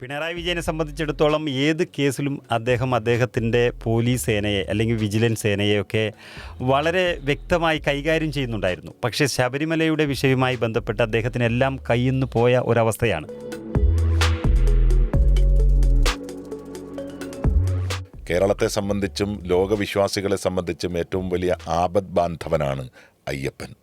പിണറായി വിജയനെ സംബന്ധിച്ചിടത്തോളം ഏത് കേസിലും അദ്ദേഹം അദ്ദേഹത്തിന്റെ പോലീസ് സേനയെ അല്ലെങ്കിൽ വിജിലൻസ് സേനയെയൊക്കെ വളരെ വ്യക്തമായി കൈകാര്യം ചെയ്യുന്നുണ്ടായിരുന്നു. പക്ഷേ ശബരിമലയുടെ വിഷയവുമായി ബന്ധപ്പെട്ട് അദ്ദേഹത്തിന് എല്ലാം കയ്യിൽ നിന്ന് പോയ ഒരവസ്ഥയാണ്. കേരളത്തെ സംബന്ധിച്ചും ലോകവിശ്വാസികളെ സംബന്ധിച്ചും ഏറ്റവും വലിയ ആപത് ബാന്ധവനാണ് അയ്യപ്പൻ.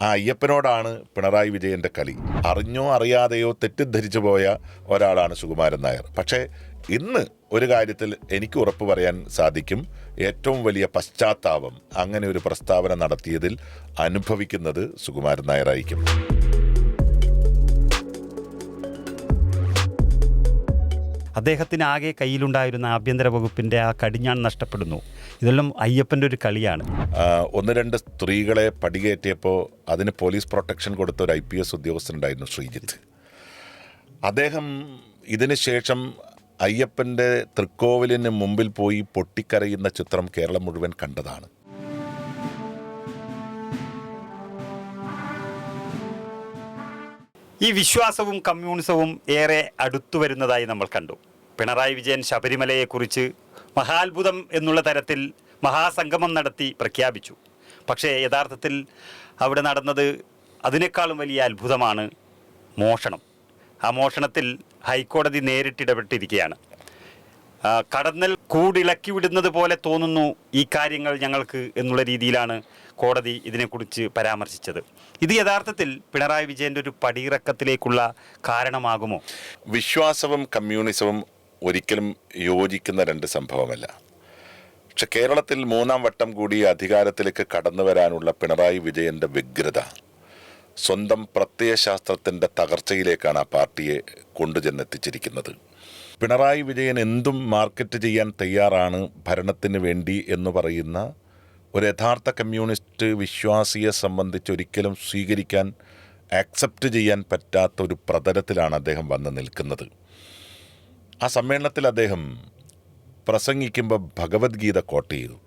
ആ അയ്യപ്പനോടാണ് പിണറായി വിജയന്റെ കളി അറിഞ്ഞോ അറിയാതെയോ തെറ്റിദ്ധരിച്ചു പോയ ഒരാളാണ് സുകുമാരൻ നായർ. പക്ഷേ ഇന്ന് ഒരു കാര്യത്തിൽ എനിക്ക് ഉറപ്പ് പറയാൻ സാധിക്കും. ഏറ്റവും വലിയ പശ്ചാത്താപം അങ്ങനെ ഒരു പ്രസ്താവന നടത്തിയതിൽ അനുഭവിക്കുന്നത് സുകുമാരൻ നായരായിരിക്കും. അദ്ദേഹത്തിന് ആകെ കയ്യിലുണ്ടായിരുന്ന ആഭ്യന്തര വകുപ്പിന്റെ ആ കടിഞ്ഞാൺ നഷ്ടപ്പെടുന്നു. ഇതെല്ലാം അയ്യപ്പന്റെ ഒരു കളിയാണ്. ഒന്ന് രണ്ട് സ്ത്രീകളെ പടികേറ്റിയപ്പോൾ അതിന് പോലീസ് പ്രൊട്ടക്ഷൻ കൊടുത്ത ഒരു ഐ പി എസ് ഉദ്യോഗസ്ഥനുണ്ടായിരുന്നു ശ്രീജിത്ത്. അദ്ദേഹം ഇതിന് ശേഷം അയ്യപ്പന്റെ തൃക്കോവിലിന് മുമ്പിൽ പോയി പൊട്ടിക്കരയുന്ന ചിത്രം കേരളം മുഴുവൻ കണ്ടതാണ്. ഈ വിശ്വാസവും കമ്മ്യൂണിസവും ഏറെ അടുത്തു വരുന്നതായി നമ്മൾ കണ്ടു. പിണറായി വിജയൻ ശബരിമലയെക്കുറിച്ച് മഹാത്ഭുതം എന്നുള്ള തരത്തിൽ മഹാസംഗമം നടത്തി പ്രഖ്യാപിച്ചു. പക്ഷേ യഥാർത്ഥത്തിൽ അവിടെ നടന്നത് അതിനേക്കാളും വലിയ അത്ഭുതമാണ് മോഷണം. ആ മോഷണത്തിൽ ഹൈക്കോടതി നേരിട്ടിടപെട്ടിരിക്കുകയാണ്. കടന്നൽ കൂടിളക്കി വിടുന്നത് പോലെ തോന്നുന്നു ഈ കാര്യങ്ങൾ ഞങ്ങൾക്ക് എന്നുള്ള രീതിയിലാണ് കോടതി ഇതിനെക്കുറിച്ച് പരാമർശിച്ചത്. ഇത് യഥാർത്ഥത്തിൽ പിണറായി വിജയന്റെ ഒരു പടിയിറക്കത്തിലേക്കുള്ള കാരണമാകുമോ? വിശ്വാസവും കമ്മ്യൂണിസവും ഒരിക്കലും യോജിക്കുന്ന രണ്ട് സംഭവമല്ല. പക്ഷെ കേരളത്തിൽ മൂന്നാം വട്ടം കൂടി അധികാരത്തിലേക്ക് കടന്നു വരാനുള്ള പിണറായി വിജയന്റെ വ്യഗ്രത സ്വന്തം പ്രത്യയശാസ്ത്രത്തിന്റെ തകർച്ചയിലേക്കാണ് ആ പാർട്ടിയെ കൊണ്ടുചെന്നെത്തിച്ചിരിക്കുന്നത്. പിണറായി വിജയൻ എന്തും മാർക്കറ്റ് ചെയ്യാൻ തയ്യാറാണ് ഭരണത്തിന് വേണ്ടി എന്ന് പറയുന്ന ഒരു യഥാർത്ഥ കമ്മ്യൂണിസ്റ്റ് വിശ്വാസിയെ സംബന്ധിച്ച് ഒരിക്കലും സ്വീകരിക്കാൻ ആക്സെപ്റ്റ് ചെയ്യാൻ പറ്റാത്ത ഒരു പ്രതലത്തിലാണ് അദ്ദേഹം വന്ന് നിൽക്കുന്നത്. ആ സമ്മേളനത്തിൽ അദ്ദേഹം പ്രസംഗിക്കുമ്പോൾ ഭഗവത്ഗീത കോട്ട് ചെയ്തു.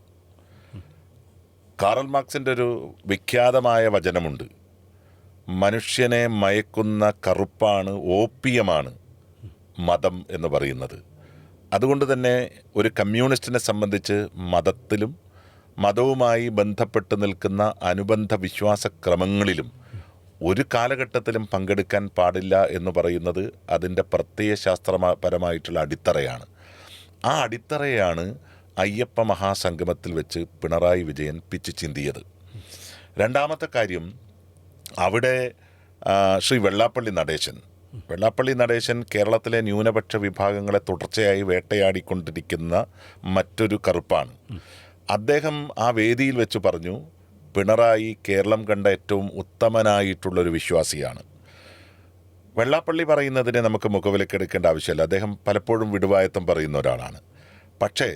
കാറൽ മാർക്സിന്റെ ഒരു വിഖ്യാതമായ വചനമുണ്ട്. മനുഷ്യനെ മയക്കുന്ന കറുപ്പാണ് ഓപ്പിയമാണ്. മതം എന്ന് പറയുന്നത്. അതുകൊണ്ട് തന്നെ ഒരു കമ്മ്യൂണിസ്റ്റിനെ സംബന്ധിച്ച് മതത്തിലും മതവുമായി ബന്ധപ്പെട്ട് നിൽക്കുന്ന അനുബന്ധ വിശ്വാസക്രമങ്ങളിലും ഒരു കാലഘട്ടത്തിലും പങ്കെടുക്കാൻ പാടില്ല എന്ന് പറയുന്നത് അതിന്റെ പ്രത്യയശാസ്ത്രപരമായിട്ടുള്ള അടിത്തറയാണ്. ആ അടിത്തറയാണ് അയ്യപ്പ മഹാസംഗമത്തിൽ വെച്ച് പിണറായി വിജയൻ പിച്ചു ചിന്തിയത്. രണ്ടാമത്തെ കാര്യം അവിടെ ശ്രീ വെള്ളാപ്പള്ളി നടേശൻ വെള്ളാപ്പള്ളി നടേശൻ കേരളത്തിലെ ന്യൂനപക്ഷ വിഭാഗങ്ങളെ തുടർച്ചയായി വേട്ടയാടിക്കൊണ്ടിരിക്കുന്ന മറ്റൊരു കറുപ്പാണ്. അദ്ദേഹം ആ വേദിയിൽ വെച്ച് പറഞ്ഞു പിണറായി കേരളം കണ്ട ഏറ്റവും ഉത്തമനായിട്ടുള്ളൊരു വിശ്വാസിയാണ്. വെള്ളാപ്പള്ളി പറയുന്നതിനെ നമുക്ക് മുഖവിലക്കെടുക്കേണ്ട ആവശ്യമില്ല. അദ്ദേഹം പലപ്പോഴും വിടുവായത്തം പറയുന്ന ഒരാളാണ്. പക്ഷേ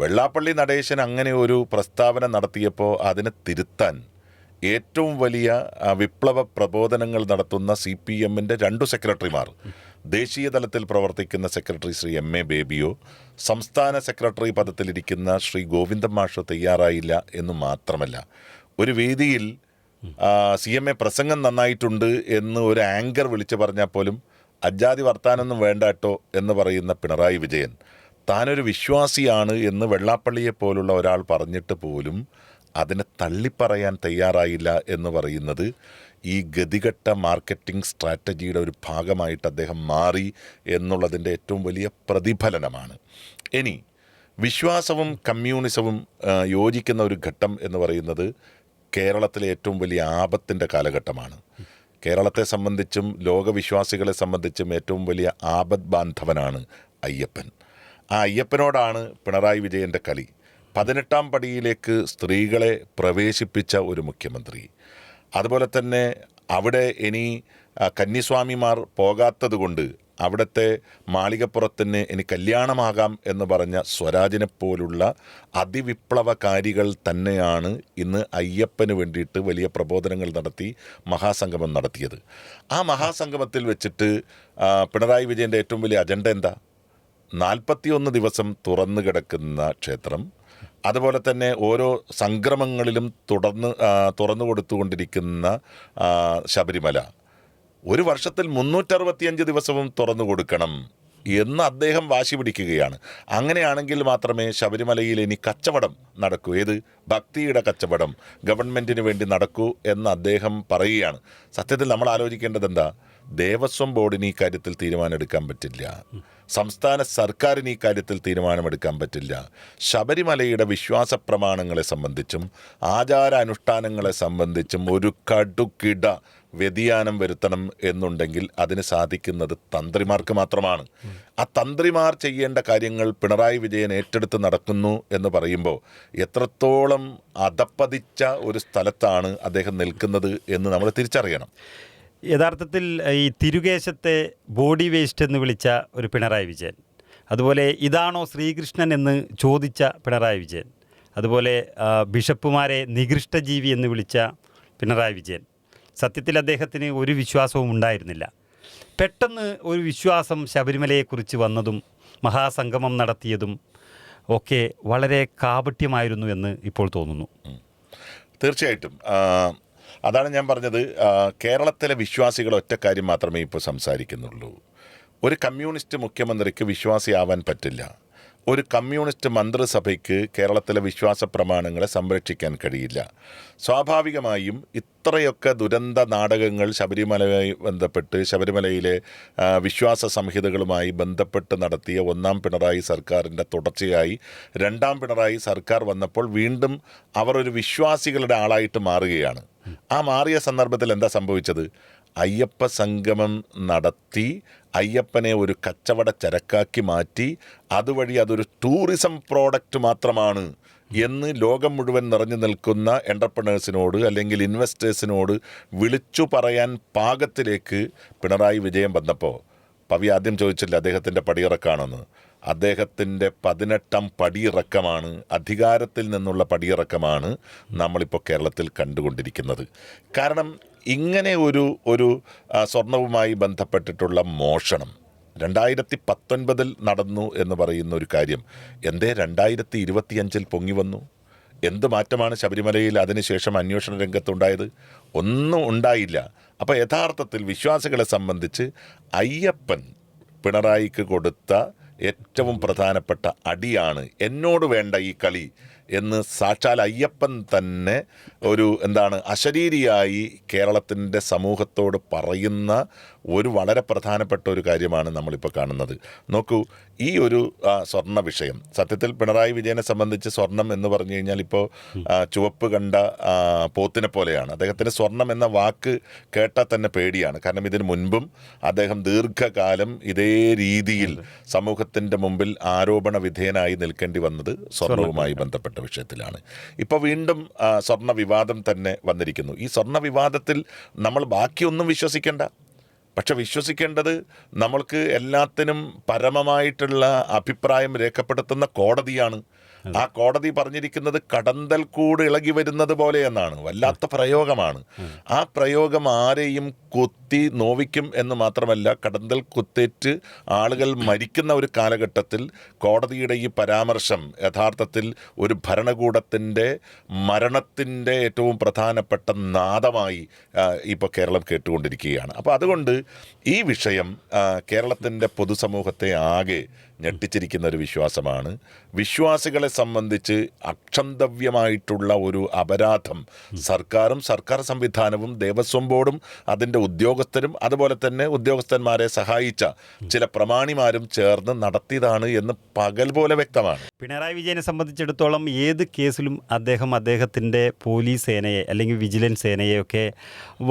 വെള്ളാപ്പള്ളി നടേശൻ അങ്ങനെ ഒരു പ്രസ്താവന നടത്തിയപ്പോൾ അതിനെ തിരുത്താൻ ഏറ്റവും വലിയ വിപ്ലവ പ്രബോധനങ്ങൾ നടത്തുന്ന സി പി എമ്മിന്റെ രണ്ടു സെക്രട്ടറിമാർ. ദേശീയ തലത്തിൽ പ്രവർത്തിക്കുന്ന സെക്രട്ടറി ശ്രീ എം എ ബേബിയോ സംസ്ഥാന സെക്രട്ടറി പദത്തിലിരിക്കുന്ന ശ്രീ ഗോവിന്ദൻ മാഷോ തയ്യാറായില്ല എന്ന് മാത്രമല്ല. ഒരു വേദിയിൽ സി എം എ പ്രസംഗം നന്നായിട്ടുണ്ട് എന്ന് ഒരു ആങ്കർ വിളിച്ചു പറഞ്ഞാൽ പോലും അജാതി വർത്താനൊന്നും വേണ്ട കേട്ടോ എന്ന് പറയുന്ന പിണറായി വിജയൻ. താനൊരു വിശ്വാസിയാണ് എന്ന് വെള്ളാപ്പള്ളിയെ പോലുള്ള ഒരാൾ പറഞ്ഞിട്ട് പോലും അതിനെ തള്ളിപ്പറയാൻ തയ്യാറായില്ല എന്ന് പറയുന്നത് ഈ ഗതികെട്ട മാർക്കറ്റിംഗ് സ്ട്രാറ്റജിയുടെ ഒരു ഭാഗമായിട്ട് അദ്ദേഹം മാറി എന്നുള്ളതിന്റെ ഏറ്റവും വലിയ പ്രതിഫലനമാണ്. ഇനി വിശ്വാസവും കമ്മ്യൂണിസവും യോജിക്കുന്ന ഒരു ഘട്ടം എന്ന് പറയുന്നത് കേരളത്തിലെ ഏറ്റവും വലിയ ആപത്തിന്റെ കാലഘട്ടമാണ്. കേരളത്തെ സംബന്ധിച്ചും ലോകവിശ്വാസികളെ സംബന്ധിച്ചും ഏറ്റവും വലിയ ആപത് ബാന്ധവനാണ് അയ്യപ്പൻ. ആ അയ്യപ്പനോടാണ് പിണറായി വിജയന്റെ കളി പതിനെട്ടാം പടിയിലേക്ക് സ്ത്രീകളെ പ്രവേശിപ്പിച്ച ഒരു മുഖ്യമന്ത്രി. അതുപോലെ തന്നെ അവിടെ ഇനി കന്നിസ്വാമിമാർ പോകാത്തത് കൊണ്ട് അവിടുത്തെ മാളികപ്പുറത്തിന് ഇനി കല്യാണമാകാം എന്ന് പറഞ്ഞ സ്വരാജിനെ പോലുള്ള അതിവിപ്ലവകാരികൾ തന്നെയാണ് ഇന്ന് അയ്യപ്പന് വേണ്ടിയിട്ട് വലിയ പ്രബോധനങ്ങൾ നടത്തി മഹാസംഗമം നടത്തിയത്. ആ മഹാസംഗമത്തിൽ വെച്ചിട്ട് പിണറായി വിജയന്റെ ഏറ്റവും വലിയ അജണ്ട എന്താ? നാൽപ്പത്തിയൊന്ന് ദിവസം തുറന്നു കിടക്കുന്ന ക്ഷേത്രം. അതുപോലെ തന്നെ ഓരോ സംക്രമങ്ങളിലും തുടർന്ന് തുറന്നു കൊടുത്തുകൊണ്ടിരിക്കുന്ന ശബരിമല. ഒരു വർഷത്തിൽ മുന്നൂറ്ററുപത്തിയഞ്ച് ദിവസവും തുറന്നു കൊടുക്കണം എന്ന് അദ്ദേഹം വാശി പിടിക്കുകയാണ്. അങ്ങനെയാണെങ്കിൽ മാത്രമേ ശബരിമലയിൽ ഇനി കച്ചവടം നടക്കൂ. ഏത്? ഭക്തിയുടെ കച്ചവടം ഗവൺമെന്റിന് വേണ്ടി നടക്കൂ എന്ന് അദ്ദേഹം പറയുകയാണ്. സത്യത്തിൽ നമ്മൾ ആലോചിക്കേണ്ടത് എന്താ ദേവസ്വം ബോർഡിന് ഈ കാര്യത്തിൽ തീരുമാനമെടുക്കാൻ പറ്റില്ല. സംസ്ഥാന സർക്കാരിന് ഈ കാര്യത്തിൽ തീരുമാനമെടുക്കാൻ പറ്റില്ല. ശബരിമലയുടെ വിശ്വാസ പ്രമാണങ്ങളെ സംബന്ധിച്ചും ആചാര അനുഷ്ഠാനങ്ങളെ സംബന്ധിച്ചും ഒരു കടുക്കിട വ്യതിയാനം വരുത്തണം എന്നുണ്ടെങ്കിൽ അതിന് സാധിക്കുന്നത് തന്ത്രിമാർക്ക് മാത്രമാണ്. ആ തന്ത്രിമാർ ചെയ്യേണ്ട കാര്യങ്ങൾ പിണറായി വിജയൻ ഏറ്റെടുത്ത് നടക്കുന്നു എന്ന് പറയുമ്പോൾ എത്രത്തോളം അധപ്പതിച്ച ഒരു സ്ഥലത്താണ് അദ്ദേഹം നിൽക്കുന്നത് എന്ന് നമ്മൾ തിരിച്ചറിയണം. യഥാർത്ഥത്തിൽ ഈ തിരുകേശത്തെ ബോഡി വേസ്റ്റ് എന്ന് വിളിച്ച ഒരു പിണറായി വിജയൻ. അതുപോലെ ഇതാണോ ശ്രീകൃഷ്ണൻ എന്ന് ചോദിച്ച പിണറായി വിജയൻ. അതുപോലെ ബിഷപ്പുമാരെ നികൃഷ്ടജീവി എന്ന് വിളിച്ച പിണറായി വിജയൻ. സത്യത്തിൽ അദ്ദേഹത്തിന് ഒരു വിശ്വാസവും ഉണ്ടായിരുന്നില്ല. പെട്ടെന്ന് ഒരു വിശ്വാസം ശബരിമലയെക്കുറിച്ച് വന്നതും മഹാസംഗമം നടത്തിയതും ഒക്കെ വളരെ കാപട്യമായിരുന്നു എന്ന് ഇപ്പോൾ തോന്നുന്നു. തീർച്ചയായിട്ടും. അതാണ് ഞാൻ പറഞ്ഞത്. കേരളത്തിലെ വിശ്വാസികൾ ഒറ്റ കാര്യം മാത്രമേ ഇപ്പോൾ സംസാരിക്കുന്നുള്ളൂ. ഒരു കമ്മ്യൂണിസ്റ്റ് മുഖ്യമന്ത്രിക്ക് വിശ്വാസിയാവാൻ പറ്റില്ല. ഒരു കമ്മ്യൂണിസ്റ്റ് മന്ത്രിസഭയ്ക്ക് കേരളത്തിലെ വിശ്വാസ പ്രമാണങ്ങളെ സംരക്ഷിക്കാൻ കഴിയില്ല. സ്വാഭാവികമായും ഇത്രയൊക്കെ ദുരന്ത നാടകങ്ങൾ ശബരിമലയുമായി ബന്ധപ്പെട്ട് ശബരിമലയിലെ വിശ്വാസ സംഹിതകളുമായി ബന്ധപ്പെട്ട് നടത്തിയ ഒന്നാം പിണറായി സർക്കാരിന്റെ തുടർച്ചയായി രണ്ടാം പിണറായി സർക്കാർ വന്നപ്പോൾ വീണ്ടും അവർ ഒരു വിശ്വാസികളുടെ ആളായിട്ട് മാറുകയാണ്. ആ മാറിയ സന്ദർഭത്തിൽ എന്താ സംഭവിച്ചത്? അയ്യപ്പ സംഗമം നടത്തി അയ്യപ്പനെ ഒരു കച്ചവട ചരക്കാക്കി മാറ്റി അതുവഴി അതൊരു ടൂറിസം പ്രോഡക്റ്റ് മാത്രമാണ് എന്ന് ലോകം മുഴുവൻ നിറഞ്ഞു നിൽക്കുന്ന എന്റർപ്രണേഴ്സിനോട് അല്ലെങ്കിൽ ഇൻവെസ്റ്റേഴ്സിനോട് വിളിച്ചു പറയാൻ പാകത്തിലേക്ക് പിണറായി വിജയൻ വന്നപ്പോൾ പവി ആദ്യം ചോദിച്ചില്ല അദ്ദേഹത്തിന്റെ പടിയിറക്കാണെന്ന്? അദ്ദേഹത്തിന്റെ പതിനെട്ടാം പടിയിറക്കമാണ് അധികാരത്തിൽ നിന്നുള്ള പടിയിറക്കമാണ് നമ്മളിപ്പോൾ കേരളത്തിൽ കണ്ടുകൊണ്ടിരിക്കുന്നത്. കാരണം ഇങ്ങനെ ഒരു ഒരു സ്വർണവുമായി ബന്ധപ്പെട്ടിട്ടുള്ള മോഷണം രണ്ടായിരത്തി പത്തൊൻപതിൽ നടന്നു എന്ന് പറയുന്ന ഒരു കാര്യം എന്തേ രണ്ടായിരത്തി ഇരുപത്തിയഞ്ചിൽ പൊങ്ങി വന്നു? എന്ത് മാറ്റമാണ് ശബരിമലയിൽ അതിനുശേഷം അന്വേഷണ രംഗത്തുണ്ടായത്? ഒന്നും ഉണ്ടായില്ല. അപ്പോൾ യഥാർത്ഥത്തിൽ വിശ്വാസികളെ സംബന്ധിച്ച് അയ്യപ്പൻ പിണറായിക്ക് കൊടുത്ത ഏറ്റവും പ്രധാനപ്പെട്ട അടിയാണ്. എന്നോട് വേണ്ട ഈ കളി. എന്ന് സാക്ഷാൽ അയ്യപ്പൻ തന്നെ ഒരു എന്താണ് അശരീരിയായി കേരളത്തിന്റെ സമൂഹത്തോട് പറയുന്ന ഒരു വളരെ പ്രധാനപ്പെട്ട ഒരു കാര്യമാണ് നമ്മളിപ്പോൾ കാണുന്നത്. നോക്കൂ ഈ ഒരു സ്വർണ വിഷയം. സത്യത്തിൽ പിണറായി വിജയനെ സംബന്ധിച്ച് സ്വർണം എന്ന് പറഞ്ഞു കഴിഞ്ഞാൽ ഇപ്പോൾ ചുവപ്പ് കണ്ട പോത്തിനെ പോലെയാണ്. അദ്ദേഹത്തിന് സ്വർണം എന്ന വാക്ക് കേട്ടാൽ തന്നെ പേടിയാണ്. കാരണം ഇതിനു മുൻപും അദ്ദേഹം ദീർഘകാലം ഇതേ രീതിയിൽ സമൂഹത്തിന്റെ മുമ്പിൽ ആരോപണ വിധേയനായി നിൽക്കേണ്ടി വന്നത് സ്വർണവുമായി ബന്ധപ്പെട്ട. വിഷയത്തിലാണ്. ഇപ്പോൾ വീണ്ടും സ്വർണ വിവാദം തന്നെ വന്നിരിക്കുന്നു. ഈ സ്വർണ വിവാദത്തിൽ നമ്മൾ ബാക്കിയൊന്നും വിശ്വസിക്കേണ്ട. പക്ഷെ വിശ്വസിക്കേണ്ടത് നമ്മൾക്ക് എല്ലാത്തിനും പരമമായിട്ടുള്ള അഭിപ്രായം രേഖപ്പെടുത്തുന്ന കോടതിയാണ്. ആ കോടതി പറഞ്ഞിരിക്കുന്നത് കടന്തൽ കൂട് ഇളകി വരുന്നത് പോലെ എന്നാണ്. വല്ലാത്ത പ്രയോഗമാണ്. ആ പ്രയോഗം ആരെയും കുത്തി നോവിക്കും എന്ന് മാത്രമല്ല കടന്തൽ കുത്തേറ്റ് ആളുകൾ മരിക്കുന്ന ഒരു കാലഘട്ടത്തിൽ കോടതിയുടെ ഈ പരാമർശം യഥാർത്ഥത്തിൽ ഒരു ഭരണകൂടത്തിന്റെ മരണത്തിന്റെ ഏറ്റവും പ്രധാനപ്പെട്ട നാദമായി ഇപ്പോൾ കേരളം കേട്ടുകൊണ്ടിരിക്കുകയാണ്. അപ്പോൾ അതുകൊണ്ട് ഈ വിഷയം കേരളത്തിന്റെ പൊതുസമൂഹത്തെ ആകെ ഞെട്ടിച്ചിരിക്കുന്ന ഒരു വിശ്വാസമാണ്. വിശ്വാസികളെ സംബന്ധിച്ച് അക്ഷന്തവ്യമായിട്ടുള്ള ഒരു അപരാധം സർക്കാരും സർക്കാർ സംവിധാനവും ദേവസ്വം ബോർഡും അതിന്റെ ഉദ്യോഗസ്ഥരും അതുപോലെ തന്നെ ഉദ്യോഗസ്ഥന്മാരെ സഹായിച്ച ചില പ്രമാണിമാരും ചേർന്ന് നടത്തിയതാണ് എന്ന് പകൽ പോലെ വ്യക്തമാണ്. പിണറായി വിജയനെ സംബന്ധിച്ചിടത്തോളം ഏത് കേസിലും അദ്ദേഹം അദ്ദേഹത്തിന്റെ പോലീസ് സേനയെ അല്ലെങ്കിൽ വിജിലൻസ് സേനയെയൊക്കെ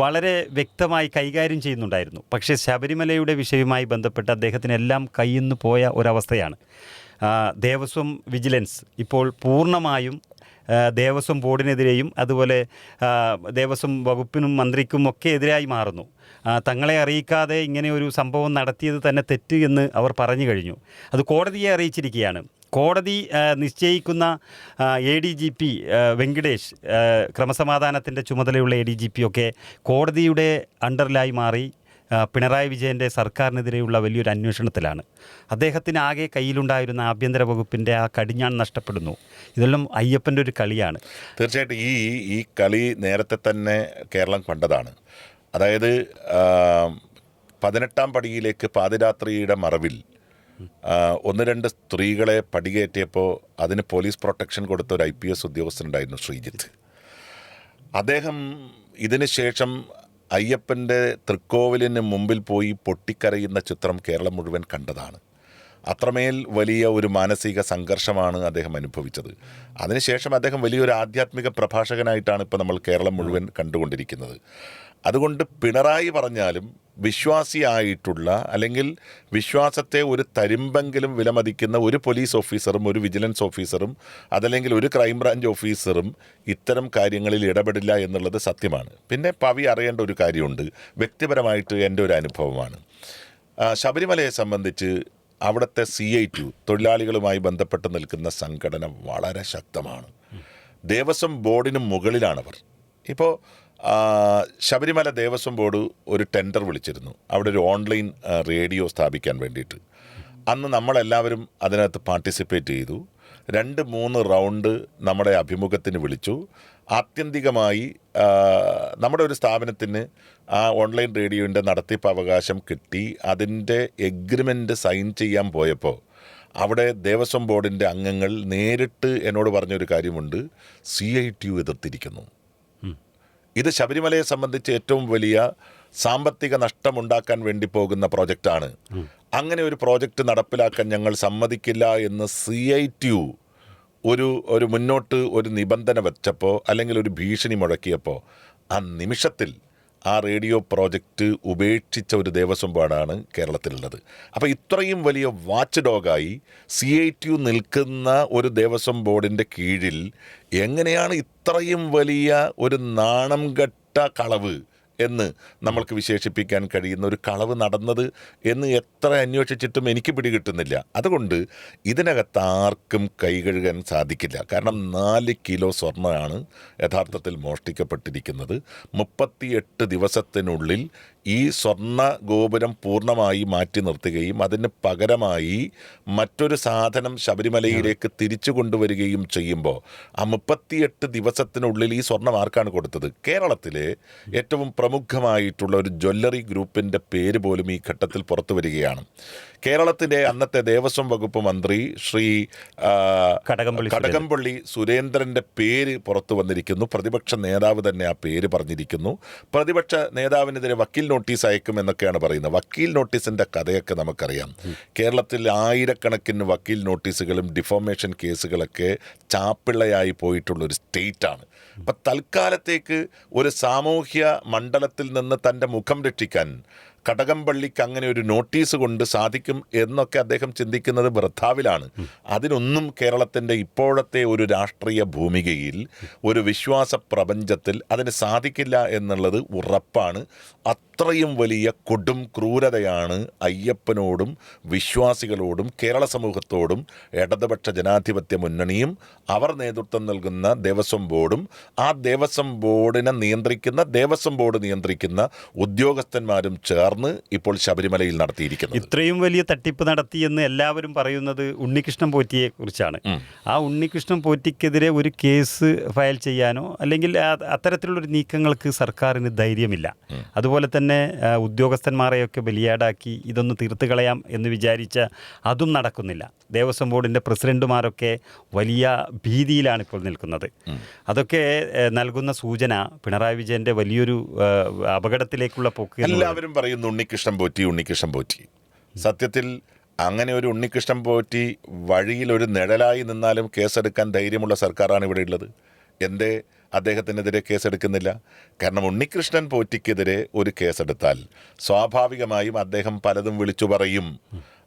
വളരെ വ്യക്തമായി കൈകാര്യം ചെയ്യുന്നുണ്ടായിരുന്നു. പക്ഷേ ശബരിമലയുടെ വിഷയവുമായി ബന്ധപ്പെട്ട് അദ്ദേഹത്തിനെല്ലാം കയ്യിൽ നിന്ന് പോയ ഒരവസ്ഥയാണ് ആ, ദേവസ്വം വിജിലൻസ് ഇപ്പോൾ പൂർണമായും ദേവസ്വം ബോർഡിനെതിരെയും അതുപോലെ ദേവസ്വം വകുപ്പിനും മന്ത്രിക്കും ഒക്കെ എതിരായി മാറുന്നു. തങ്ങളെ അറിയിക്കാതെ ഇങ്ങനെ ഒരു സംഭവം നടത്തിയത് തന്നെ തെറ്റ് എന്ന് അവർ പറഞ്ഞു കഴിഞ്ഞു. അത് കോടതിയെ അറിയിച്ചിരിക്കുകയാണ്. കോടതി നിശ്ചയിക്കുന്ന A D G P Venkatesh ക്രമസമാധാനത്തിന്റെ ചുമതലയുള്ള എ ഡി ജി പി ഒക്കെ കോടതിയുടെ അണ്ടറിലായി മാറി പിണറായി വിജയന്റെ സർക്കാരിനെതിരെയുള്ള വലിയൊരു അന്വേഷണത്തിലാണ്. അദ്ദേഹത്തിന് ആകെ കയ്യിലുണ്ടായിരുന്ന ആഭ്യന്തര വകുപ്പിന്റെ ആ കടിഞ്ഞാൺ നഷ്ടപ്പെടുന്നു. ഇതെല്ലാം അയ്യപ്പന്റെ ഒരു കളിയാണ്. തീർച്ചയായിട്ടും ഈ ഈ കളി നേരത്തെ തന്നെ കേരളം കണ്ടതാണ്. അതായത് പതിനെട്ടാം പടിയിലേക്ക് പാതിരാത്രിയുടെ മറവിൽ ഒന്ന് രണ്ട് സ്ത്രീകളെ പടികയറ്റിയപ്പോൾ അതിന് പോലീസ് പ്രൊട്ടക്ഷൻ കൊടുത്ത ഒരു ഐ പി എസ് ഉദ്യോഗസ്ഥനുണ്ടായിരുന്നു ശ്രീജിത്ത്. അദ്ദേഹം ഇതിന് ശേഷം അയ്യപ്പന്റെ തൃക്കോവിലിന് മുമ്പിൽ പോയി പൊട്ടിക്കരയുന്ന ചിത്രം കേരളം മുഴുവൻ കണ്ടതാണ്. അത്രമേൽ വലിയ ഒരു മാനസിക സംഘർഷമാണ് അദ്ദേഹം അനുഭവിച്ചത്. അതിനുശേഷം അദ്ദേഹം വലിയൊരു ആധ്യാത്മിക പ്രഭാഷകനായിട്ടാണ് ഇപ്പോൾ നമ്മൾ കേരളം മുഴുവൻ കണ്ടുകൊണ്ടിരിക്കുന്നത്. അതുകൊണ്ട് പിണറായി പറഞ്ഞാലും വിശ്വാസിയായിട്ടുള്ള അല്ലെങ്കിൽ വിശ്വാസത്തെ ഒരു തരിമ്പെങ്കിലും വിലമതിക്കുന്ന ഒരു പോലീസ് ഓഫീസറും ഒരു വിജിലൻസ് ഓഫീസറും അതല്ലെങ്കിൽ ഒരു ക്രൈംബ്രാഞ്ച് ഓഫീസറും ഇത്തരം കാര്യങ്ങളിൽ ഇടപെടില്ല എന്നുള്ളത് സത്യമാണ്. പിന്നെ പവി അറിയേണ്ട ഒരു കാര്യമുണ്ട്. വ്യക്തിപരമായിട്ട് എന്റെ ഒരു അനുഭവമാണ്. ശബരിമലയെ സംബന്ധിച്ച് അവിടുത്തെ സി ഐ ടു തൊഴിലാളികളുമായി ബന്ധപ്പെട്ട് നിൽക്കുന്ന സംഘടന വളരെ ശക്തമാണ്. ദേവസ്വം ബോർഡിന് മുകളിലാണവർ. ഇപ്പോൾ ശബരിമല ദേവസ്വം ബോർഡ് ഒരു ടെൻഡർ വിളിച്ചിരുന്നു. അവിടെ ഒരു ഓൺലൈൻ റേഡിയോ സ്ഥാപിക്കാൻ വേണ്ടിയിട്ട്. അന്ന് നമ്മളെല്ലാവരും അതിനകത്ത് പാർട്ടിസിപ്പേറ്റ് ചെയ്തു. രണ്ട് മൂന്ന് റൗണ്ട് നമ്മുടെ അഭിമുഖത്തിന് വിളിച്ചു. ആത്യന്തികമായി നമ്മുടെ ഒരു സ്ഥാപനത്തിന് ആ ഓൺലൈൻ റേഡിയോന്റെ നടത്തിപ്പ് അവകാശം കിട്ടി. അതിന്റെ എഗ്രിമെന്റ് സൈൻ ചെയ്യാൻ പോയപ്പോൾ അവിടെ ദേവസ്വം ബോർഡിന്റെ അംഗങ്ങൾ നേരിട്ട് എന്നോട് പറഞ്ഞൊരു കാര്യമുണ്ട്. സി ഐ ടി യു എതിർത്തിരിക്കുന്നു. ഇത് ശബരിമലയെ സംബന്ധിച്ച് ഏറ്റവും വലിയ സാമ്പത്തിക നഷ്ടമുണ്ടാക്കാൻ വേണ്ടി പോകുന്ന പ്രോജക്റ്റാണ്. അങ്ങനെ ഒരു പ്രോജക്റ്റ് നടപ്പിലാക്കാൻ ഞങ്ങൾ സമ്മതിക്കില്ല എന്ന് സി ഐ ടി യു ഒരു ഒരു മുന്നോട്ട് ഒരു നിബന്ധന വെച്ചപ്പോൾ അല്ലെങ്കിൽ ഒരു ഭീഷണി മുഴക്കിയപ്പോൾ ആ നിമിഷത്തിൽ ആ റേഡിയോ പ്രോജക്റ്റ് ഉപേക്ഷിച്ച ഒരു ദേവസ്വം ബോർഡാണ് കേരളത്തിലുള്ളത്. അപ്പോൾ ഇത്രയും വലിയ വാച്ച് ഡോഗായി സി ഐ ടി യു നിൽക്കുന്ന ഒരു ദേവസ്വം ബോർഡിന്റെ കീഴിൽ എങ്ങനെയാണ് ഇത്രയും വലിയ ഒരു നാണം കെട്ട കളവ് എന്ന് നമ്മൾക്ക് വിശേഷിപ്പിക്കാൻ കഴിയുന്ന ഒരു കളവ് നടന്നത് എന്ന് എത്ര അന്വേഷിച്ചിട്ടും എനിക്ക് പിടികിട്ടുന്നില്ല. അതുകൊണ്ട് ഇതിനകത്ത് ആർക്കും കൈകഴുകാൻ സാധിക്കില്ല. കാരണം നാല് കിലോ സ്വർണമാണ് യഥാർത്ഥത്തിൽ മോഷ്ടിക്കപ്പെട്ടിരിക്കുന്നത്. മുപ്പത്തിയെട്ട് ദിവസത്തിനുള്ളിൽ ഈ സ്വർണ ഗോപുരം പൂർണമായി മാറ്റി നിർത്തുകയും അതിന് പകരമായി മറ്റൊരു സാധനം ശബരിമലയിലേക്ക് തിരിച്ചു കൊണ്ടുവരികയും ചെയ്യുമ്പോൾ ആ മുപ്പത്തിയെട്ട് ദിവസത്തിനുള്ളിൽ ഈ സ്വർണം ആർക്കാണ് കൊടുത്തത്? കേരളത്തിലെ ഏറ്റവും പ്രമുഖമായിട്ടുള്ള ഒരു ജ്വല്ലറി ഗ്രൂപ്പിന്റെ പേര് പോലും ഈ ഘട്ടത്തിൽ പുറത്തു വരികയാണ്. കേരളത്തിലെ അന്നത്തെ ദേവസ്വം വകുപ്പ് മന്ത്രി ശ്രീ കടകംപള്ളി സുരേന്ദ്രൻ. കടകംപള്ളി സുരേന്ദ്രന്റെ പേര് പുറത്തു വന്നിരിക്കുന്നു. പ്രതിപക്ഷ നേതാവ് തന്നെ ആ പേര് പറഞ്ഞിരിക്കുന്നു. പ്രതിപക്ഷ നേതാവിനെതിരെ വക്കീൽ നോട്ടീസ് അയക്കും എന്നൊക്കെയാണ് പറയുന്നത്. വക്കീൽ നോട്ടീസിന്റെ കഥയൊക്കെ നമുക്കറിയാം. കേരളത്തിൽ ആയിരക്കണക്കിന് വക്കീൽ നോട്ടീസുകളും ഡിഫോമേഷൻ കേസുകളൊക്കെ ചാപ്പിള്ളയായി പോയിട്ടുള്ളൊരു സ്റ്റേറ്റാണ്. അപ്പം തൽക്കാലത്തേക്ക് ഒരു സാമൂഹ്യ മണ്ഡലത്തിൽ നിന്ന് തന്റെ മുഖം രക്ഷിക്കാൻ കടകംപള്ളിക്ക് അങ്ങനെ ഒരു നോട്ടീസ് കൊണ്ട് സാധിക്കും എന്നൊക്കെ അദ്ദേഹം ചിന്തിക്കുന്നത് വൃഥാവിലാണ്. അതിനൊന്നും കേരളത്തിന്റെ ഇപ്പോഴത്തെ ഒരു രാഷ്ട്രീയ ഭൂമികയിൽ ഒരു വിശ്വാസ പ്രപഞ്ചത്തിൽ അതിന് സാധിക്കില്ല എന്നുള്ളത് ഉറപ്പാണ്. അത്രയും വലിയ കൊടും ക്രൂരതയാണ് അയ്യപ്പനോടും വിശ്വാസികളോടും കേരള സമൂഹത്തോടും ഇടതുപക്ഷ ജനാധിപത്യ മുന്നണിയും അവർ നേതൃത്വം നൽകുന്ന ദേവസ്വം ബോർഡും ആ ദേവസ്വം ബോർഡിനെ നിയന്ത്രിക്കുന്ന ദേവസ്വം ബോർഡ് നിയന്ത്രിക്കുന്ന ഉദ്യോഗസ്ഥന്മാരും ചേർന്ന് ഇപ്പോൾ ശബരിമലയിൽ നടത്തിയിരിക്കുന്നത്. ഇത്രയും വലിയ തട്ടിപ്പ് നടത്തിയെന്ന് എല്ലാവരും പറയുന്നത് ഉണ്ണികൃഷ്ണൻ പോറ്റിയെ കുറിച്ചാണ് ആ ഉണ്ണികൃഷ്ണൻ പോറ്റിക്കെതിരെ ഒരു കേസ് ഫയൽ ചെയ്യാനോ അല്ലെങ്കിൽ അത്തരത്തിലുള്ളൊരു നീക്കങ്ങൾക്ക് സർക്കാരിന് ധൈര്യമില്ല. അതുപോലെ തന്നെ ഉദ്യോഗസ്ഥന്മാരെയൊക്കെ ബലിയാടാക്കി ഇതൊന്ന് തീർത്ത് കളയാം എന്ന് വിചാരിച്ച അതും നടക്കുന്നില്ല. ദേവസ്വം ബോർഡിന്റെ പ്രസിഡന്റുമാരൊക്കെ വലിയ ഭീതിയിലാണ് ഇപ്പോൾ നിൽക്കുന്നത്. അതൊക്കെ നൽകുന്ന സൂചന പിണറായി വിജയന്റെ വലിയൊരു അപകടത്തിലേക്കുള്ള പോക്ക് എല്ലാവരും പറയുന്നു ഉണ്ണികൃഷ്ണൻ പോറ്റി ഉണ്ണികൃഷ്ണൻ പോറ്റി. സത്യത്തിൽ അങ്ങനെ ഒരു ഉണ്ണികൃഷ്ണൻ പോറ്റി വഴിയിൽ ഒരു നിഴലായി നിന്നാലും കേസെടുക്കാൻ ധൈര്യമുള്ള സർക്കാരാണ് ഇവിടെ ഉള്ളത്. എന്തേ? അദ്ദേഹത്തിനെതിരെ കേസെടുക്കുന്നില്ല. കാരണം ഉണ്ണികൃഷ്ണൻ പോറ്റിക്കെതിരെ ഒരു കേസെടുത്താൽ സ്വാഭാവികമായും അദ്ദേഹം പലതും വിളിച്ചു പറയും.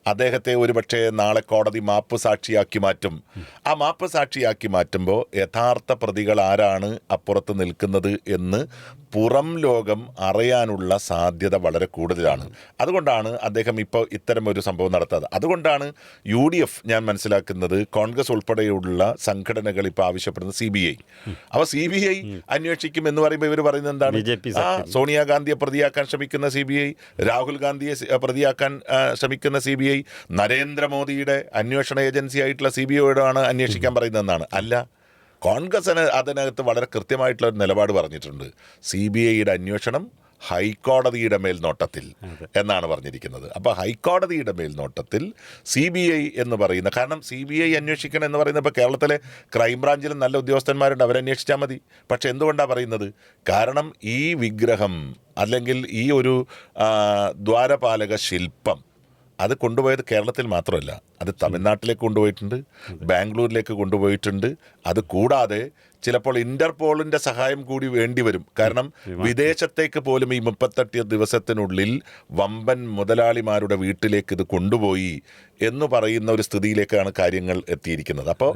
അദ്ദേഹത്തെ ഒരുപക്ഷെ നാളെ കോടതി മാപ്പ് സാക്ഷിയാക്കി മാറ്റും. ആ മാപ്പ് സാക്ഷിയാക്കി മാറ്റുമ്പോൾ യഥാർത്ഥ പ്രതികൾ ആരാണ് അപ്പുറത്ത് നിൽക്കുന്നത് എന്ന് പുറം ലോകം അറിയാനുള്ള സാധ്യത വളരെ കൂടുതലാണ്. അതുകൊണ്ടാണ് അദ്ദേഹം ഇപ്പോൾ ഇത്തരം ഒരു സംഭവം നടത്താതെ. അതുകൊണ്ടാണ് യു ഡി എഫ് ഞാൻ മനസ്സിലാക്കുന്നത് കോൺഗ്രസ് ഉൾപ്പെടെയുള്ള സംഘടനകൾ ഇപ്പോൾ ആവശ്യപ്പെടുന്നത് സി ബി ഐ. അപ്പോൾ സി ബി ഐ അന്വേഷിക്കും എന്ന് പറയുമ്പോൾ ഇവർ പറയുന്നത് എന്താണ്? ആ സോണിയാഗാന്ധിയെ പ്രതിയാക്കാൻ ശ്രമിക്കുന്ന സി ബി ഐ രാഹുൽ ഗാന്ധിയെ പ്രതിയാക്കാൻ ശ്രമിക്കുന്ന സി ബി ഐ നരേന്ദ്രമോദിയുടെ അന്വേഷണ ഏജൻസി ആയിട്ടുള്ള സി ബി ഐയോടാണ് അന്വേഷിക്കാൻ പറയുന്നതെന്നാണ് അല്ല കോൺഗ്രസിന് അതിനകത്ത് വളരെ കൃത്യമായിട്ടുള്ള ഒരു നിലപാട് പറഞ്ഞിട്ടുണ്ട്. സി ബി ഐയുടെ അന്വേഷണം ഹൈക്കോടതിയുടെ മേൽനോട്ടത്തിൽ എന്നാണ് പറഞ്ഞിരിക്കുന്നത്. അപ്പോൾ ഹൈക്കോടതിയുടെ മേൽനോട്ടത്തിൽ സി ബി ഐ എന്ന് പറയുന്ന കാരണം സി ബി ഐ അന്വേഷിക്കണം എന്ന് പറയുന്നത് ഇപ്പോൾ കേരളത്തിലെ ക്രൈംബ്രാഞ്ചിലും നല്ല ഉദ്യോഗസ്ഥന്മാരുണ്ട്. അവരന്വേഷിച്ചാൽ മതി. പക്ഷെ എന്തുകൊണ്ടാണ് പറയുന്നത്? കാരണം ഈ വിഗ്രഹം അല്ലെങ്കിൽ ഈ ഒരു ദ്വാരപാലക ശില്പം അത് കൊണ്ടുപോയത് കേരളത്തിൽ മാത്രമല്ല. അത് തമിഴ്നാട്ടിലേക്ക് കൊണ്ടുപോയിട്ടുണ്ട് ബാംഗ്ലൂരിലേക്ക് കൊണ്ടുപോയിട്ടുണ്ട്. അത് കൂടാതെ ചിലപ്പോൾ ഇന്റർപോളിന്റെ സഹായം കൂടി വേണ്ടി വരും. കാരണം വിദേശത്തേക്ക് പോലും ഈ മുപ്പത്തെട്ട് ദിവസത്തിനുള്ളിൽ വമ്പൻ മുതലാളിമാരുടെ വീട്ടിലേക്ക് ഇത് കൊണ്ടുപോയി എന്ന് പറയുന്ന ഒരു സ്ഥിതിയിലേക്കാണ് കാര്യങ്ങൾ എത്തിയിരിക്കുന്നത്. അപ്പോൾ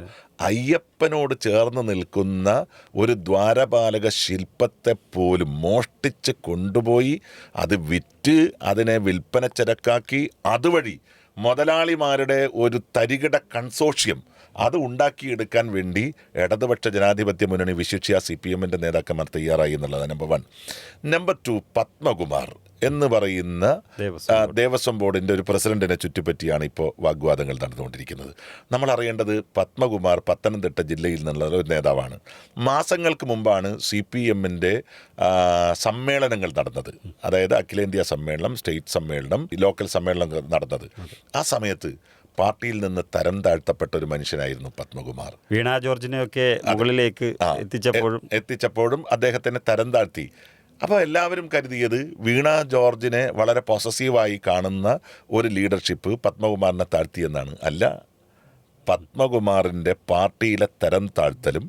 അയ്യപ്പനോട് ചേർന്ന് നിൽക്കുന്ന ഒരു ദ്വാരപാലക ശില്പത്തെ പോലും മോഷ്ടിച്ച് കൊണ്ടുപോയി അത് വിറ്റ് അതിനെ വിൽപ്പന ചരക്കാക്കി. അതുവഴി മുതലാളിമാരുടെ ഒരു തരികിട കൺസോഷ്യം അത് ഉണ്ടാക്കിയെടുക്കാൻ വേണ്ടി ഇടതുപക്ഷ ജനാധിപത്യ മുന്നണി വിശിഷ്യ സി പി എമ്മിന്റെ നേതാക്കന്മാർ തയ്യാറായി എന്നുള്ളതാണ് number one number two Padmakumar എന്ന് പറയുന്ന ദേവസ്വം ബോർഡിന്റെ ഒരു പ്രസിഡന്റിനെ ചുറ്റിപ്പറ്റിയാണ് ഇപ്പോൾ വാഗ്വാദങ്ങൾ നടന്നുകൊണ്ടിരിക്കുന്നത്. നമ്മൾ അറിയേണ്ടത് പത്മകുമാർ പത്തനംതിട്ട ജില്ലയിൽ നിന്നുള്ള ഒരു നേതാവാണ്. മാസങ്ങൾക്ക് മുമ്പാണ് സി പി എമ്മിന്റെ സമ്മേളനങ്ങൾ നടന്നത്. അതായത് അഖിലേന്ത്യാ സമ്മേളനം സ്റ്റേറ്റ് സമ്മേളനം ലോക്കൽ സമ്മേളനം നടന്നത്. ആ സമയത്ത് പാർട്ടിയിൽ നിന്ന് തരം താഴ്ത്തപ്പെട്ട ഒരു മനുഷ്യനായിരുന്നു പത്മകുമാർ. വീണ ജോർജിനെയൊക്കെ മുകളിലേക്ക് എത്തിച്ചപ്പോഴും എത്തിച്ചപ്പോഴും അദ്ദേഹത്തിനെ തരം താഴ്ത്തി. അപ്പോൾ എല്ലാവരും കരുതിയത് വീണ ജോർജിനെ വളരെ പൊസസീവായി കാണുന്ന ഒരു ലീഡർഷിപ്പ് പത്മകുമാറിനെ താഴ്ത്തിയെന്നാണ്. അല്ല പത്മകുമാറിന്റെ പാർട്ടിയിലെ തരം താഴ്ത്തലും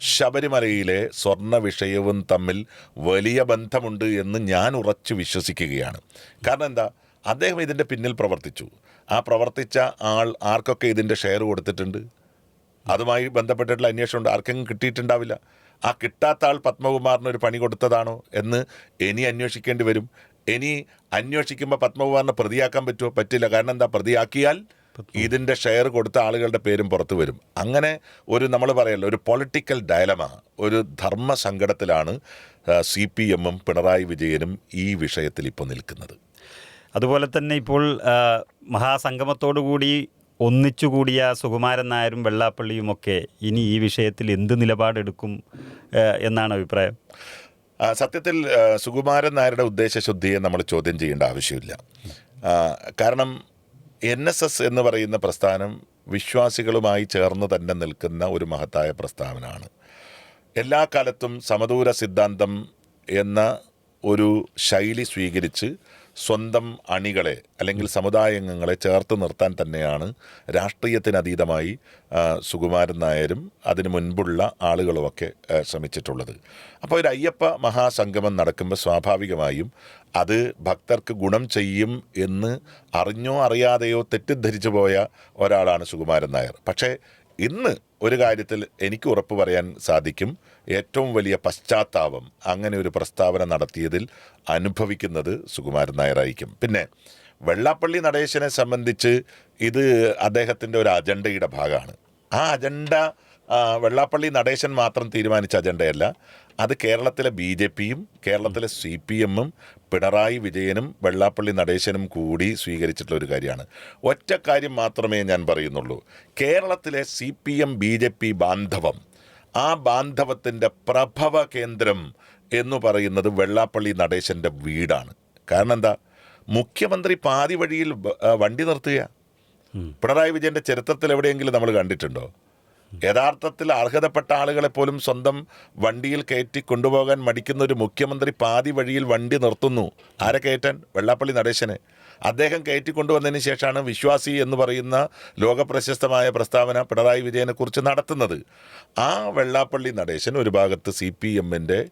ശബരിമലയിലെ സ്വർണ വിഷയവും തമ്മിൽ വലിയ ബന്ധമുണ്ട് എന്ന് ഞാൻ ഉറച്ചു വിശ്വസിക്കുകയാണ്. കാരണം എന്താ? അദ്ദേഹം ഇതിന്റെ പിന്നിൽ പ്രവർത്തിച്ചു. ആ പ്രവർത്തിച്ച ആൾ ആർക്കൊക്കെ ഇതിന്റെ ഷെയർ കൊടുത്തിട്ടുണ്ട്? അതുമായി ബന്ധപ്പെട്ടിട്ടുള്ള അന്വേഷണം ഉണ്ട് ആർക്കെങ്കിലും കിട്ടിയിട്ടുണ്ടാവില്ല. ആ കിട്ടാത്ത ആൾ പത്മകുമാറിന് ഒരു പണി കൊടുത്തതാണോ എന്ന് ഇനി അന്വേഷിക്കേണ്ടി വരും. ഇനി അന്വേഷിക്കുമ്പോൾ പത്മകുമാറിനെ പ്രതിയാക്കാൻ പറ്റുമോ? പറ്റില്ല. കാരണം എന്താ? പ്രതിയാക്കിയാൽ ഇതിന്റെ ഷെയർ കൊടുത്ത ആളുകളുടെ പേരും പുറത്തു വരും. അങ്ങനെ ഒരു നമ്മൾ പറയല്ലോ ഒരു പൊളിറ്റിക്കൽ ഡയലമ ഒരു ധർമ്മ സങ്കടത്തിലാണ് സി പി എമ്മും പിണറായി വിജയനും ഈ വിഷയത്തിൽ ഇപ്പോൾ നിൽക്കുന്നത്. അതുപോലെ തന്നെ ഇപ്പോൾ മഹാസംഗമത്തോടുകൂടി ഒന്നിച്ചുകൂടിയ സുകുമാരൻ നായരും വെള്ളാപ്പള്ളിയുമൊക്കെ ഇനി ഈ വിഷയത്തിൽ എന്ത് നിലപാടെടുക്കും എന്നാണ് അഭിപ്രായം? സത്യത്തിൽ സുകുമാരൻ നായരുടെ ഉദ്ദേശശുദ്ധിയെ നമ്മൾ ചോദ്യം ചെയ്യേണ്ട ആവശ്യമില്ല. കാരണം എൻ എസ് എസ് എന്ന് പറയുന്ന പ്രസ്ഥാനം വിശ്വാസികളുമായി ചേർന്ന് തന്നെ നിൽക്കുന്ന ഒരു മഹത്തായ പ്രസ്ഥാനമാണ്. എല്ലാ കാലത്തും സമദൂര സിദ്ധാന്തം എന്ന ഒരു ശൈലി സ്വീകരിച്ച് സ്വന്തം അണികളെ അല്ലെങ്കിൽ സമുദായാംഗങ്ങളെ ചേർത്ത് നിർത്താൻ തന്നെയാണ് രാഷ്ട്രീയത്തിനതീതമായി സുകുമാരൻ നായരും അതിനു മുൻപുള്ള ആളുകളുമൊക്കെ ശ്രമിച്ചിട്ടുള്ളത്. അപ്പോൾ ഒരു അയ്യപ്പ മഹാസംഗമം നടക്കുമ്പോൾ സ്വാഭാവികമായും അത് ഭക്തർക്ക് ഗുണം ചെയ്യും എന്ന് അറിഞ്ഞോ അറിയാതെയോ തെറ്റിദ്ധരിച്ചു പോയ ഒരാളാണ് സുകുമാരൻ നായർ. പക്ഷേ ഇന്ന് ഒരു കാര്യത്തിൽ എനിക്ക് ഉറപ്പ് പറയാൻ സാധിക്കും. ഏറ്റവും വലിയ പശ്ചാത്താപം അങ്ങനെ ഒരു പ്രസ്താവന നടത്തിയതിൽ അനുഭവിക്കുന്നത് സുകുമാരൻ നായരായിരിക്കും. പിന്നെ വെള്ളാപ്പള്ളി നടേശനെ സംബന്ധിച്ച് ഇത് അദ്ദേഹത്തിന്റെ ഒരു അജണ്ടയുടെ ഭാഗമാണ്. ആ അജണ്ട വെള്ളാപ്പള്ളി നടേശൻ മാത്രം തീരുമാനിച്ച അജണ്ടയല്ല അത് കേരളത്തിലെ ബി ജെ പിയും കേരളത്തിലെ സി പി എമ്മും പിണറായി വിജയനും വെള്ളാപ്പള്ളി നടേശനും കൂടി സ്വീകരിച്ചിട്ടുള്ള ഒരു കാര്യമാണ്. ഒറ്റ കാര്യം മാത്രമേ ഞാൻ പറയുന്നുള്ളൂ. കേരളത്തിലെ C P M B J P ബാന്ധവം ആ ബാന്ധവത്തിന്റെ പ്രഭവ കേന്ദ്രം എന്ന് പറയുന്നത് വെള്ളാപ്പള്ളി നടേശന്റെ വീടാണ്. കാരണം എന്താ? മുഖ്യമന്ത്രി പാതി വഴിയിൽ വണ്ടി നിർത്തുക. പിണറായി വിജയന്റെ ചരിത്രത്തിൽ എവിടെയെങ്കിലും നമ്മൾ കണ്ടിട്ടുണ്ടോ? യഥാർത്ഥത്തിൽ അർഹതപ്പെട്ട ആളുകളെ പോലും സ്വന്തം വണ്ടിയിൽ കയറ്റി കൊണ്ടുപോകാൻ മടിക്കുന്ന ഒരു മുഖ്യമന്ത്രി പാതി വഴിയിൽ വണ്ടി നിർത്തുന്നു. ആരെ കയറ്റാൻ? വെള്ളാപ്പള്ളി നടേശനെ. അദ്ദേഹം കയറ്റി കൊണ്ടുവന്നതിന് ശേഷമാണ് വിശ്വാസി എന്ന് പറയുന്ന ലോകപ്രശസ്തമായ പ്രസ്താവന പിണറായി വിജയനെക്കുറിച്ച് നടത്തുന്നത്. ആ വെള്ളാപ്പള്ളി നടേശൻ ഒരു ഭാഗത്ത് സി പി എമ്മിന്റെ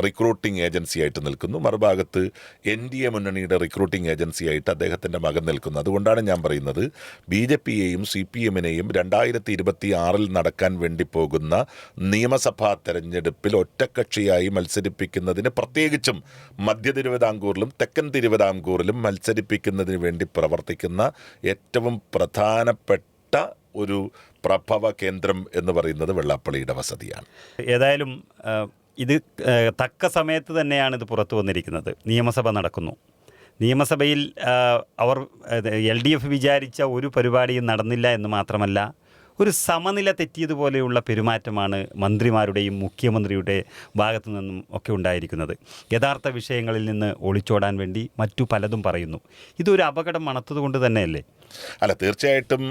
റിക്രൂട്ടിംഗ് ഏജൻസി ആയിട്ട് നിൽക്കുന്നു. മറുഭാഗത്ത് എൻ ഡി എ മുന്നണിയുടെ റിക്രൂട്ടിംഗ് ഏജൻസി ആയിട്ട് അദ്ദേഹത്തിന്റെ മകൻ നിൽക്കുന്നു. അതുകൊണ്ടാണ് ഞാൻ പറയുന്നത് ബി ജെ പിയെയും സി പി എമ്മിനെയും രണ്ടായിരത്തി ഇരുപത്തി ആറിൽ നടക്കാൻ വേണ്ടി പോകുന്ന നിയമസഭാ തെരഞ്ഞെടുപ്പിൽ ഒറ്റക്കക്ഷിയായി മത്സരിപ്പിക്കുന്നതിന് പ്രത്യേകിച്ചും മധ്യ തിരുവിതാംകൂറിലും തെക്കൻ തിരുവിതാംകൂറിലും മത്സരിപ്പിക്കുന്നതിന് വേണ്ടി പ്രവർത്തിക്കുന്ന ഏറ്റവും പ്രധാനപ്പെട്ട ഒരു പ്രഭവ കേന്ദ്രം എന്ന് പറയുന്നത് വെള്ളാപ്പള്ളിയുടെ വസതിയാണ്. ഏതായാലും ഇത് തക്ക സമയത്ത് തന്നെയാണ് ഇത് പുറത്തു വന്നിരിക്കുന്നത്. നിയമസഭ നടക്കുന്നു. നിയമസഭയിൽ അവർ എൽ ഡി എഫ് വിചാരിച്ച ഒരു പരിപാടിയും നടന്നില്ല എന്ന് മാത്രമല്ല ഒരു സമനില തെറ്റിയതുപോലെയുള്ള പെരുമാറ്റമാണ് മന്ത്രിമാരുടെയും മുഖ്യമന്ത്രിയുടെ ഭാഗത്തു നിന്നും ഒക്കെ ഉണ്ടായിരിക്കുന്നത്. യഥാർത്ഥ വിഷയങ്ങളിൽ നിന്ന് ഒളിച്ചോടാൻ വേണ്ടി മറ്റു പലതും പറയുന്നു. ഇതൊരു അപകടം മണത്തതുകൊണ്ട് തന്നെയല്ലേ? അല്ല തീർച്ചയായിട്ടും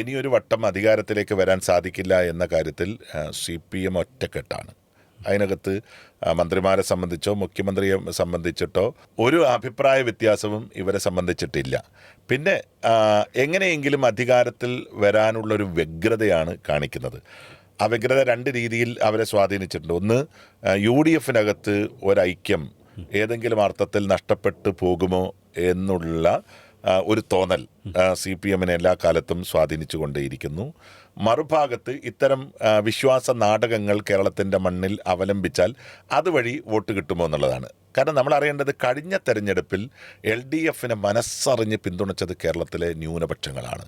ഇനിയൊരു വട്ടം അധികാരത്തിലേക്ക് വരാൻ സാധിക്കില്ല എന്ന കാര്യത്തിൽ സി പി എം ഒറ്റക്കെട്ടാണ്. അതിനകത്ത് മന്ത്രിമാരെ സംബന്ധിച്ചോ മുഖ്യമന്ത്രിയെ സംബന്ധിച്ചിട്ടോ ഒരു അഭിപ്രായ വ്യത്യാസവും ഇവരെ സംബന്ധിച്ചിട്ടില്ല. പിന്നെ എങ്ങനെയെങ്കിലും അധികാരത്തിൽ വരാനുള്ളൊരു വ്യഗ്രതയാണ് കാണിക്കുന്നത്. ആ വ്യഗ്രത രണ്ട് രീതിയിൽ അവരെ സ്വാധീനിച്ചിട്ടുണ്ട്. ഒന്ന് യു ഡി എഫിനകത്ത് ഒരൈക്യം ഏതെങ്കിലും അർത്ഥത്തിൽ നഷ്ടപ്പെട്ടു പോകുമോ എന്നുള്ള ഒരു തോന്നൽ സി പി എമ്മിനെ എല്ലാ കാലത്തും സ്വാധീനിച്ചു കൊണ്ടേയിരിക്കുന്നു മറുഭാഗത്ത് ഇത്തരം വിശ്വാസ നാടകങ്ങൾ കേരളത്തിന്റെ മണ്ണിൽ അവലംബിച്ചാൽ അതുവഴി വോട്ട് കിട്ടുമോ എന്നുള്ളതാണ്. കാരണം നമ്മൾ അറിയേണ്ടത് കഴിഞ്ഞ തെരഞ്ഞെടുപ്പിൽ എൽ ഡി എഫിനെ മനസ്സറിഞ്ഞ് പിന്തുണച്ചത് കേരളത്തിലെ ന്യൂനപക്ഷങ്ങളാണ്.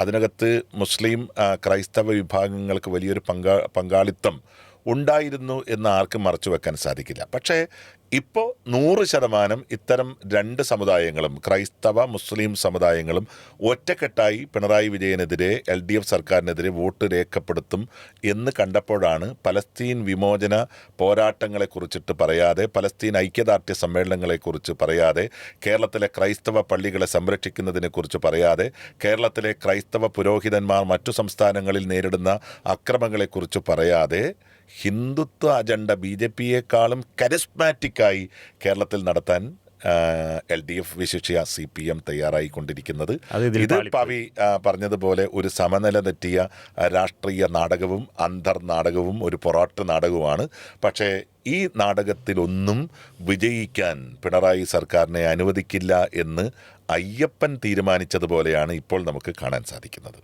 അതിനകത്ത് മുസ്ലിം ക്രൈസ്തവ വിഭാഗങ്ങൾക്ക് വലിയൊരു പങ്കാ പങ്കാളിത്തം ഉണ്ടായിരുന്നു എന്ന് ആർക്കും മറച്ചു വെക്കാൻ സാധിക്കില്ല. പക്ഷേ ഇപ്പോൾ നൂറ് ശതമാനം ഇത്തരം രണ്ട് സമുദായങ്ങളും ക്രൈസ്തവ മുസ്ലിം സമുദായങ്ങളും ഒറ്റക്കെട്ടായി പിണറായി വിജയനെതിരെ എൽ ഡി എഫ് സർക്കാരിനെതിരെ വോട്ട് രേഖപ്പെടുത്തും എന്ന് കണ്ടപ്പോഴാണ് പലസ്തീൻ വിമോചന പോരാട്ടങ്ങളെക്കുറിച്ചിട്ട് പറയാതെ പലസ്തീൻ ഐക്യദാർഢ്യ സമ്മേളനങ്ങളെക്കുറിച്ച് പറയാതെ കേരളത്തിലെ ക്രൈസ്തവ പള്ളികളെ സംരക്ഷിക്കുന്നതിനെക്കുറിച്ച് പറയാതെ കേരളത്തിലെ ക്രൈസ്തവ പുരോഹിതന്മാർ മറ്റു സംസ്ഥാനങ്ങളിൽ നേരിടുന്ന അക്രമങ്ങളെക്കുറിച്ച് പറയാതെ ഹിന്ദുത്വ അജണ്ട ബി ജെ പിയെക്കാളും കരിസ്മാറ്റിക്കായി കേരളത്തിൽ നടത്താൻ എൽ ഡി എഫ് വിശിഷ്യ സി പി എം തയ്യാറായിക്കൊണ്ടിരിക്കുന്നത്. ഇത് പവി പറഞ്ഞതുപോലെ ഒരു സമനില തെറ്റിയ രാഷ്ട്രീയ നാടകവും അന്തർ നാടകവും ഒരു പൊറാട്ട് നാടകവുമാണ്. പക്ഷേ ഈ നാടകത്തിലൊന്നും വിജയിക്കാൻ പിണറായി സർക്കാരിനെ അനുവദിക്കില്ല എന്ന് അയ്യപ്പൻ തീരുമാനിച്ചതുപോലെയാണ് ഇപ്പോൾ നമുക്ക് കാണാൻ സാധിക്കുന്നത്.